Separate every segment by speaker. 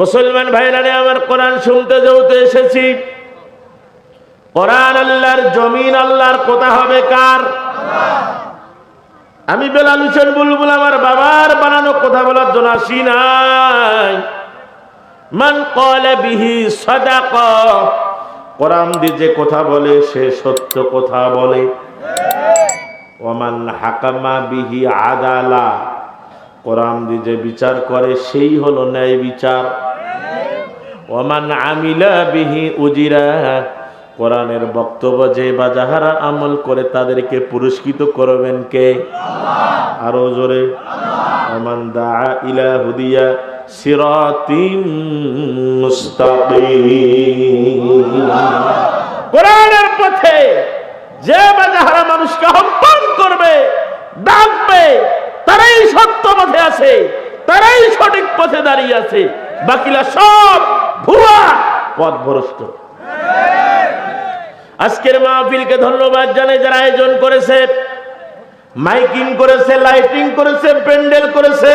Speaker 1: মুসলমান ভাইরানে আমার কোরআন শুনতে যেহেতু এসেছি, কোরআন আল্লাহর, জমিন আল্লাহর কথা হবে কার? আমি বেলাল হোসেন বুলবুল, আমার বাবার বানানো কথা বলার জন্য আসি নাই। মান কলে বিহি সদাক, কোরআন দিয়ে যে কথা বলে, সে সত্য কথা বলে। ওমান হাকামা বিহি আদালা, কোরআন দিয়ে যে বিচার করে, সেই হলো ন্যায় বিচার। ওমান আমিলা বিহি উজিরা। কোরআনের বক্তব্য যে বা যাহারা আমল করে তাদেরকে পুরস্কৃত করবেন কে? আরও জোরে। ওমান দা ইলা হুদিয়া সিরাতিম মুস্তাকিম। কোরআনের পথে যে বা যাহারা মানুষকে আহ্বান করবে ডাকবে তারাই সত্য পথে আছে তারাই সঠিক পথে দাঁড়িয়ে আছে। বাকিরা সব ভুয়া পথ ভ্রষ্ট আজকের মাহফিলকে ধন্যবাদ জানাই যারা আয়োজন করেছে। মাইকিং করেছে, লাইটিং করেছে, প্যান্ডেল করেছে।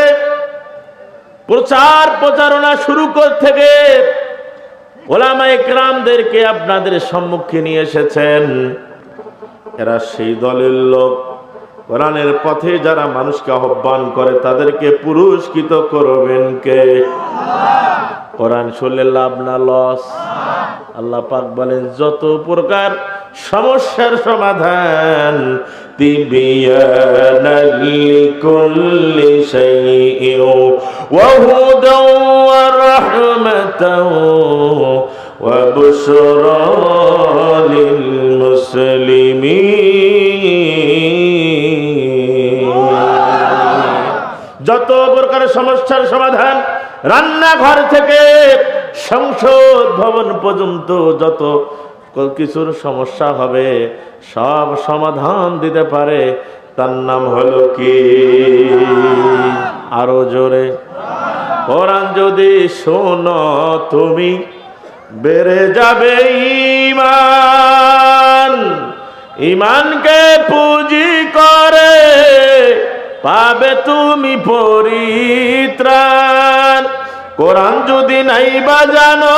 Speaker 1: প্রচার প্রচারণা শুরু কর থেকে ওলামা একরামদেরকে আপনাদের সম্মুখে নিয়ে এসেছেন। এরা সেই দলের লোক। কোরআনের পথে যারা মানুষকে আহ্বান করে, তাদেরকে পুরস্কৃত করবেন কে? কোরআন শুনলে লাভ না লস আল্লাহ পাক বলেন, যত প্রকার সমস্যার সমাধান মুসলিমিন। যত প্রকার সমস্যার সমাধান রান্নাঘর থেকে সংসদ ভবন পর্যন্ত যত কিছুর সমস্যা হবে, সব সমাধান দিতে পারে। তার নাম হলো কি? আরও জোরে। কোরআন যদি শোনো তুমি, বেড়ে যাবে ইমান ইমানকে পুঁজি করে পাবে তুমি পরিত্রাণ। কোরআন যদি নাই বা জানো,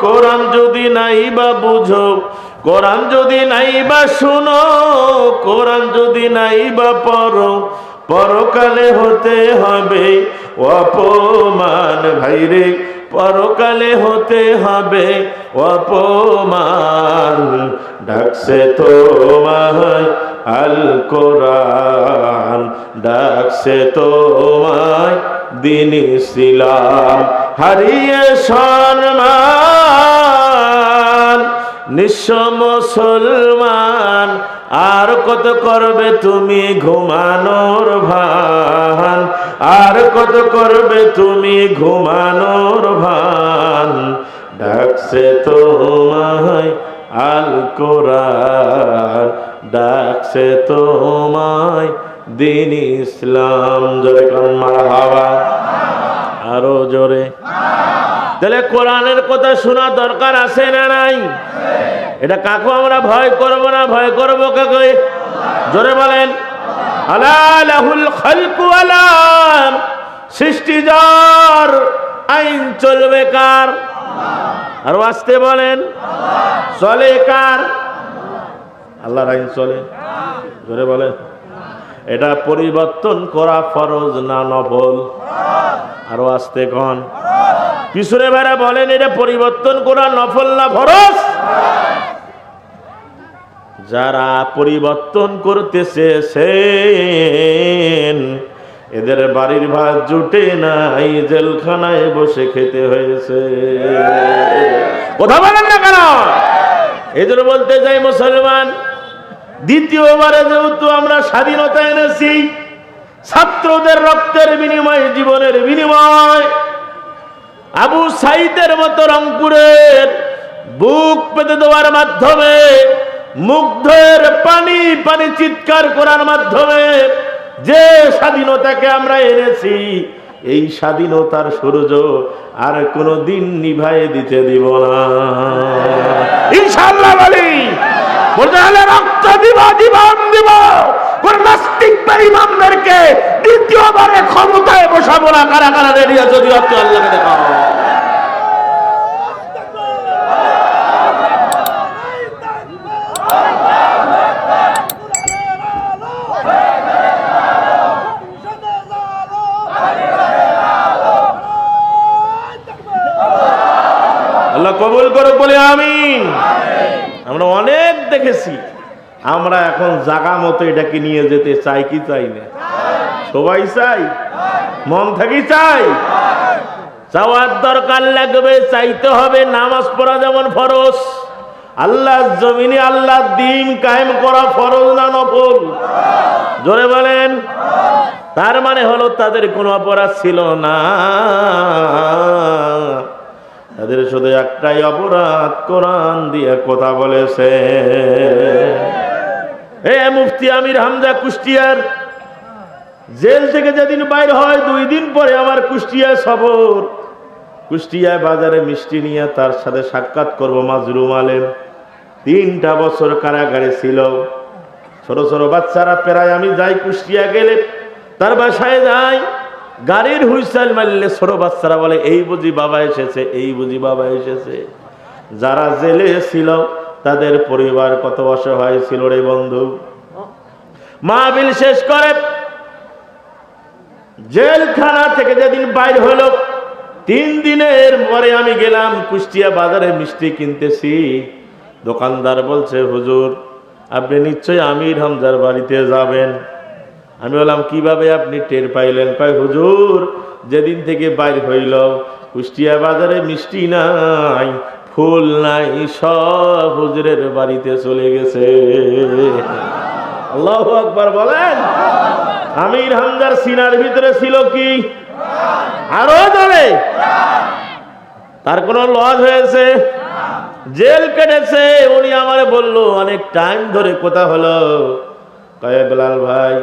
Speaker 1: কোরআন যদি নাই বা বুঝো, কোরআন যদি নাই বা শুনো, কোরআন যদি নাই বা পড়ো, পরকালে হতে হবে অপমান ভাইরে, পরকালে হতে হবে অপমান। ডাকছে তোমায় আল কোরআন ডাকছে তোমায় দিন ইসলাম, হারিয়ে সম্মান। নিঃস্ব মুসলমান, আর কত করবে তুমি ঘুমানোর ভান? আর কত করবে তুমি ঘুমানোর ভান? ডাকছে তোমায় আল কোরআন ডাকছে তোমায় দিন ইসলাম। জোরে কন্মার হাওয়া আরও জোরে। তাহলে কোরআনের কথা শোনা দরকার আছে না নাই? এটা কাকু, আমরা ভয় করব না, ভয় করব কাকে? জোরে বলেন। আলাহুল খালকু আলাম সৃষ্টি যার আইন চলবে কার? আর আসতে বলেন। চলে কার? আল্লাহর আইন চলে। জোরে বলেন। এটা পরিবর্তন করা ফরজ না নফল? আরও আসতে কন। পিছনে ভাইরা বলেন, এটা পরিবর্তন করা নফল না ফরজ? যারা পরিবর্তন করতেছে এদের বাড়ির ভাত জুটে নাই, জেলখানায় বসে খেতে হয়েছে। কথা বলেন না কেন? এদের বলতে চাই মুসলমান, দ্বিতীয়বারে যেহেতু আমরা স্বাধীনতা এনেছি, ছাত্রদের রক্তের বিনিময়, জীবনের বিনিময়, আবু সাইদের মতো রংপুরের বুক পেতে দেওয়ার মাধ্যমে, মুগ্ধের পানি পানি চিৎকার করার মাধ্যমে যে স্বাধীনতাকে আমরা এনেছি, এই স্বাধীনতার সূর্য আর কোনো দিন নিভাই দিতে দিব না। ইনশাল্লাহ বলি, বলতে হলে রক্ত দিব, জীবন দিব। দ্বিতীয়বারে ক্ষমতায় বসাবো না কারা কারা রেডি আছে যদি আল্লাহকে দেখা কবুল করে বলে আমিন। আমরা অনেক দেখেছি। আমরা এখন জাগা মতো এটাকে নিয়ে যেতে চাই কি চাই না? সবাই চাই? মন থাকি চাই? চাওয়ার দরকার লাগবে চাইতে হবে নামাজ পড়া যেমন ফরজ। আল্লাহ জমিনে আল্লাহ দিন কায়েম করা ফরজ না নফল? জোরে বলেন। তার মানে হলো তাদের কোনো অপরাধ ছিল না। তাদের শুধু একটাই অপরাধ, কোরআন দিয়ে কথা বলেছে। এ মুফতি আমির হামজা কুষ্টিয়ার, জেল থেকে যেদিন বাইর হয়, দুই দিন পরে আমার কুষ্টিয়ায় সফর। কুষ্টিয়ায় বাজারে মিষ্টি নিয়ে তার সাথে সাক্ষাৎ করব মাজরুম আলেম। তিনটা বছর কারাগারে ছিল। ছোট ছোট বাচ্চারা প্রায় আমি যাই কুষ্টিয়া গেলে, তার বাসায় যাই। গাড়ির হুইসাইল মারলে ছোট বাচ্চারা বলে, এই বুঝি বাবা এসেছে, এই বুঝি বাবা এসেছে। যারা জেলে ছিল, তাদের পরিবার কত অসহায় ছিল রে বন্ধু। মাহবিল শেষ করে, জেলখানা থেকে যেদিন বাইর হলো, তিন দিনের পরে আমি গেলাম কুষ্টিয়া বাজারে মিষ্টি কিনতেছি। দোকানদার বলছে, হুজুর, আপনি নিশ্চয়ই আমির হামজার বাড়িতে যাবেন। আমি বললাম, কীভাবে আপনি টের পাইলেন? কয়, হুজুর, যেদিন থেকে বাইর হইল কুষ্টিয়া বাজারে মিষ্টি নাই, ফুল নাই, সব হুজুরের বাড়িতে চলে গেছে। আল্লাহ আকবার বলেন। আমির হামজার সিনার ভিতরে ছিল কি? আরও যাবে তার কোন লজ হয়েছে? জেল কেটেছে। উনি আমারে বলল, অনেক টাইম ধরে কোথা হলো। কয়ে, বেলাল ভাই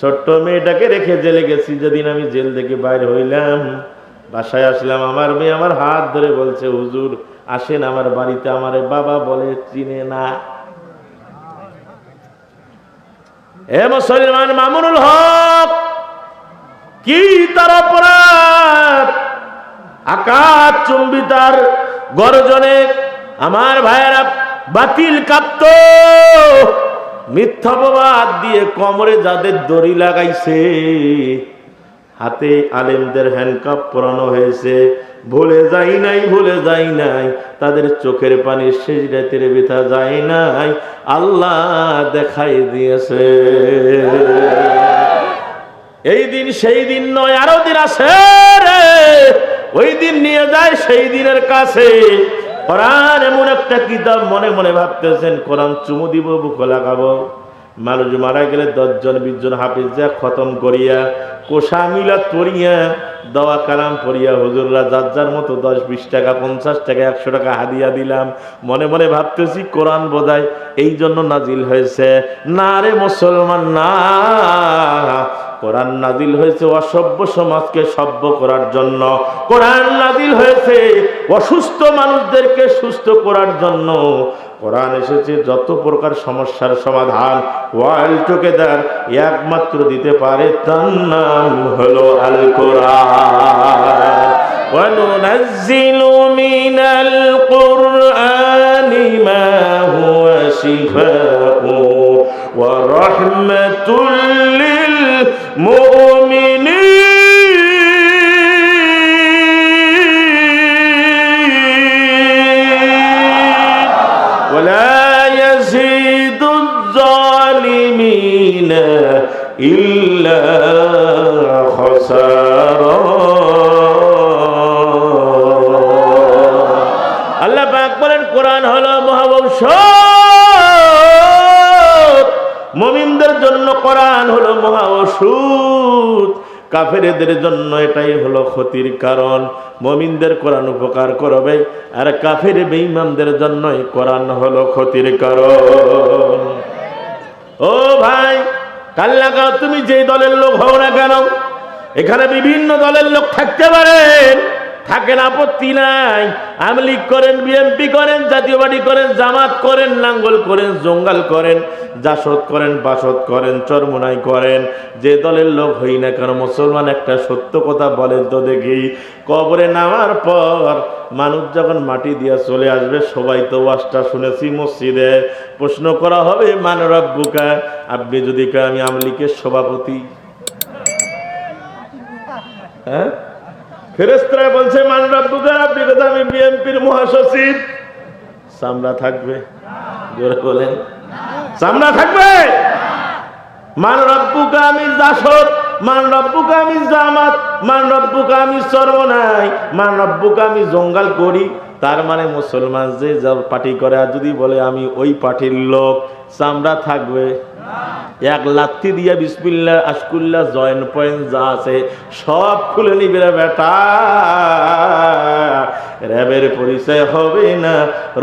Speaker 1: ছোট্ট মেয়েটাকে রেখে জেলে গেছি, যেদিন আমি জেল থেকে বাইর হইলাম। বাসায় আসলাম, আমার মেয়ে আমার হাত ধরে বলছে, হুজুর, আসেন আমার বাড়িতে, আমার বাবা বলে চিনে না। এ মুসলমান মামুনুল হক, কি তার অপরাধ? আকাশ চুম্বিতার গর্জনে, আমার ভাইয়েরা বাতিল কাঁপত। মিথ্যাপবাদ দিয়ে কমরে যাদের দড়ি লাগাইছে, হাতে আলেমদের হ্যান্ডকাপ পরানো হয়েছে। ভুলে যাই নাই, ভুলে যাই নাই, তাদের চোখের পানি শেষ রাতের ব্যথা যায় নাই। আল্লাহ দেখাই দিয়েছে। এই দিন সেই দিন নয়, আরও দিন আছে ওই দিন নিয়ে যায় সেই দিনের কাছে। কোরআন এমন একটা কিতাব মনে মনে ভাবতেছেন, কোরআন চুমু দিব, বুক লাগাবো। মানুষ মারা গেলে দশজন বিশ জন হাফিজ যা খতম করিয়া, কোষা মিলা তরিয়া দওয়া কালাম পড়িয়া, হুজুররা যার যার মতো দশ, বিশ টাকা, পঞ্চাশ টাকা, একশো টাকা হাদিয়া দিলাম। মনে মনে ভাবতেছি কোরআন বোধহয় এই জন্য নাজিল হয়েছে, না রে মুসলমান, না কোরআন নাজিল হয়েছে অসভ্য সমাজকে সভ্য করার জন্য কোরআন নাজিল হয়েছে অসুস্থ মানুষদেরকে সুস্থ করার জন্য কোরআন এসেছে যত প্রকার সমস্যার সমাধান ওয়ার্ল্ড টুগেদার একমাত্র দিতে পারে তার নাম হলো আল কোরআন وننزل من القرآن ما هو شفاء ورحمة للمؤمنين ولا يزيد الظالمين إلا خسارا আল্লাহ পাক বলেন কোরআন হলো মহাঔষধ মুমিনদের জন্য কোরআন হলো মহা ওষুধ। কাফেরদের জন্য এটাই হলো ক্ষতির কারণ। মমিনদের কোরআন উপকার করবে, আর কাফের বেঈমানদের জন্যই কোরআন হলো ক্ষতির কারণ। ও ভাই কাল তুমি যেই দলের লোক হও না কেন? এখানে বিভিন্ন দলের লোক থাকতে পারেন থাকেন আপত্তি নাই। আমলিগ করেন বিএমপি করেন, জাতীয় পার্টি করেন, জামাত করেন, নাঙ্গল করেন, জঙ্গাল করেন, জাসদ করেন, বাসদ করেন, চরমুনাই করেন। যে দলের লোক হই না কেন, মুসলমান একটা সত্য কথা বলেন তো দেখি। কবরে নামার পর মানুষ যখন মাটি দিয়া চলে আসবে, সবাই তো ওয়াজটা শুনেছি মসজিদে। প্রশ্ন করা হবে, মান বুকা আপনি যদি আমি আমলিকের সভাপতি। হ্যাঁ? ফেরেস্তারা বলছে, মান রব্বুকা আপনি কথা আমি বিএনপির মহাসচিব। চামড়া থাকবে। জোরে বলেন। চামড়া থাকবে? মান রব্বুকা আমি জাসদ মান রব্বুকা আমি জামাত, মান রব্বুকা আমি সর্বনাই, মান রব্বুকা আমি জঙ্গল করি। তার মানে মুসলমান যে যা পার্টি করে, আর যদি বলে, আমি ওই পার্টির লোক চামড়া থাকবে। এক লাত্তি দিয়া বিসমিল্লা আশকুল্লা জয়েন্ট পয়েন্ট যা আছে সব খুলে নিবে রে বেটা। র্যাবের পরিচয় হবে না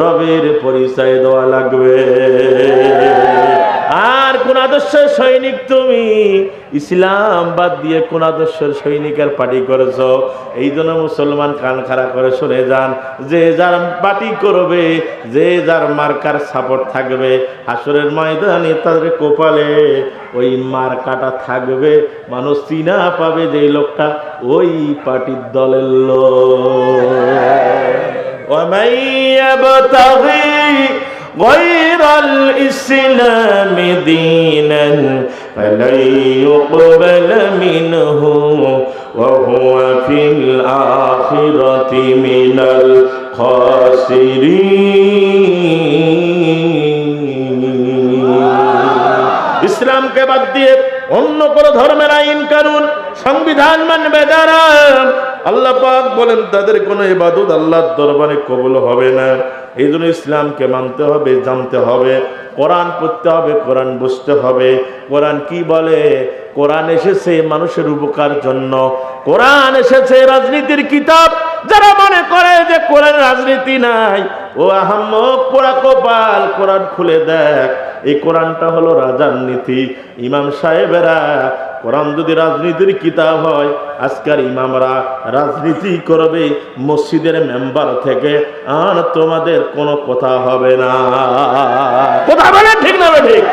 Speaker 1: রবের পরিচয় দেওয়া লাগবে। আদর্শের সৈনিক তুমি। ইসলাম বাদ দিয়ে কোন আদর্শের সৈনিকের পার্টি করেছ? এই জন্য মুসলমান কান খারা করে সরে যান। যে যার পার্টি করবে, যে যার মার্কার সাপোর্ট থাকবে, হাসরের ময়দানে তাদের কোপালে ওই মার্কাটা থাকবে। মানুষ চিনা পাবে যে লোকটা ওই পার্টির দলের লোক। غير الإسلام دينا فلن يقبل منه وهو في الآخرة من الخاسرين ইসলামকে বাদ দিয়ে অন্য কোন ধর্মের আইন কানুন সংবিধান মানবে যারা আল্লাহ পাক বলেন তাদের কোনো ইবাদত আল্লাহর দরবারে কবুল হবে না এই জন্য ইসলামকে মানতে হবে, জানতে হবে, কোরআন পড়তে হবে, কোরআন বুঝতে হবে। কোরআন কি বলে? কোরআন এসেছে মানুষের উপকার জন্য। কোরআন এসেছে রাজনীতির কিতাব। যারা মনে করে যে কোরআন রাজনীতি নাই, ও আহম্মক, পোড়া কপাল, কোরআন খুলে দেখ। এই কোরআনটা হলো রাজার নীতি। ইমাম সাহেবেরা কোরআন যদি রাজনীতির কিতাব হয় আজকাল ইমামরা রাজনীতি করবে মসজিদের মেম্বার থেকে, আর তোমাদের কোনো কথা হবে না। কথা বলে ঠিক না ঠিক?